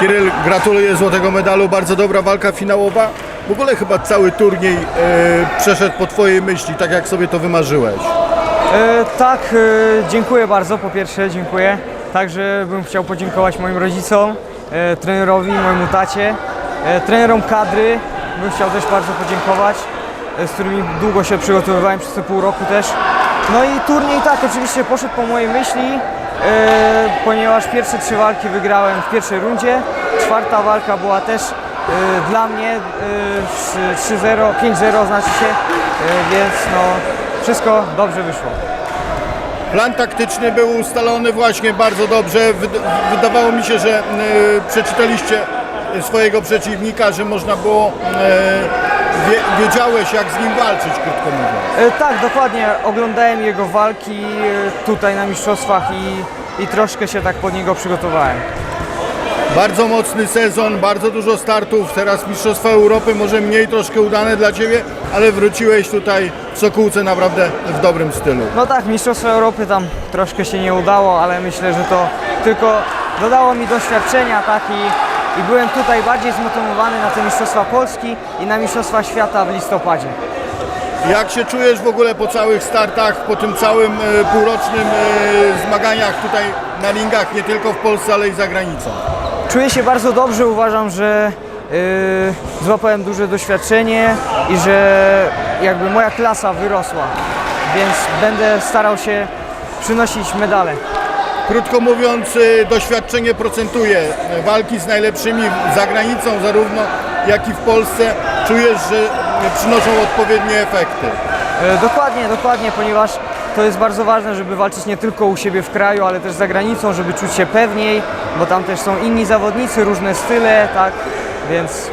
Kiryl, gratuluję złotego medalu, bardzo dobra walka finałowa. W ogóle chyba cały turniej e, przeszedł po Twojej myśli, tak jak sobie to wymarzyłeś. E, tak, e, dziękuję bardzo. Po pierwsze, dziękuję. Także bym chciał podziękować moim rodzicom, e, trenerowi, mojemu tacie, e, trenerom kadry. Bym chciał też bardzo podziękować, e, z którymi długo się przygotowywałem przez te pół roku też. No i turniej tak, oczywiście poszedł po mojej myśli, e, ponieważ pierwsze trzy walki wygrałem w pierwszej rundzie. Czwarta walka była też e, dla mnie z 3-0, 5-0 znaczy się, e, więc no wszystko dobrze wyszło. Plan taktyczny był ustalony właśnie bardzo dobrze. Wyd- Wydawało mi się, że e, przeczytaliście swojego przeciwnika, że można było, wie, wiedziałeś jak z nim walczyć, krótko mówiąc. E, tak, dokładnie. Oglądałem jego walki e, tutaj na mistrzostwach i, i troszkę się tak pod niego przygotowałem. Bardzo mocny sezon, bardzo dużo startów. Teraz Mistrzostwa Europy, może mniej troszkę udane dla Ciebie, ale wróciłeś tutaj w Sokółce naprawdę w dobrym stylu. No tak, Mistrzostwa Europy tam troszkę się nie udało, ale myślę, że to tylko dodało mi doświadczenia, tak i, i byłem tutaj bardziej zmotywowany na te Mistrzostwa Polski i na Mistrzostwa Świata w listopadzie. Jak się czujesz w ogóle po całych startach, po tym całym e, półrocznym e, zmaganiach tutaj na ringach, nie tylko w Polsce, ale i za granicą? Czuję się bardzo dobrze, uważam, że yy, złapałem duże doświadczenie i że jakby moja klasa wyrosła, więc będę starał się przynosić medale. Krótko mówiąc, e, doświadczenie procentuje. Walki z najlepszymi za granicą zarówno, jak i w Polsce czujesz, że przynoszą odpowiednie efekty. E, Dokładnie, dokładnie, ponieważ to jest bardzo ważne, żeby walczyć nie tylko u siebie w kraju, ale też za granicą, żeby czuć się pewniej, bo tam też są inni zawodnicy, różne style, tak, więc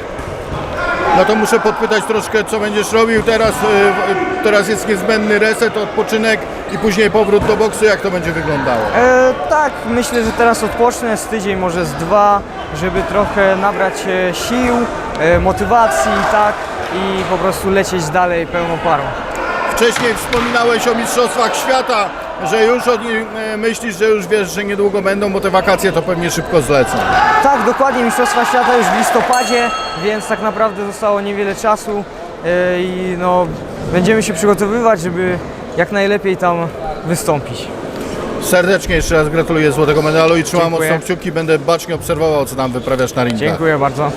No to muszę podpytać troszkę, co będziesz robił teraz. e, Teraz jest niezbędny reset, odpoczynek i później powrót do boksu. Jak to będzie wyglądało? e, tak, myślę, że teraz odpocznę z tydzień, może z dwa, żeby trochę nabrać e, sił, e, motywacji, tak, i po prostu lecieć dalej pełną parą. Wcześniej wspominałeś o Mistrzostwach Świata, że już o nich e, myślisz, że już wiesz, że niedługo będą, bo te wakacje to pewnie szybko zlecą. Tak, dokładnie, Mistrzostwa Świata już w listopadzie, więc tak naprawdę zostało niewiele czasu e, i no, będziemy się przygotowywać, żeby jak najlepiej tam wystąpić. Serdecznie jeszcze raz gratuluję złotego medalu i trzymam Dziękuję. mocno kciuki. Będę bacznie obserwował, co tam wyprawiasz na ringach. Dziękuję bardzo.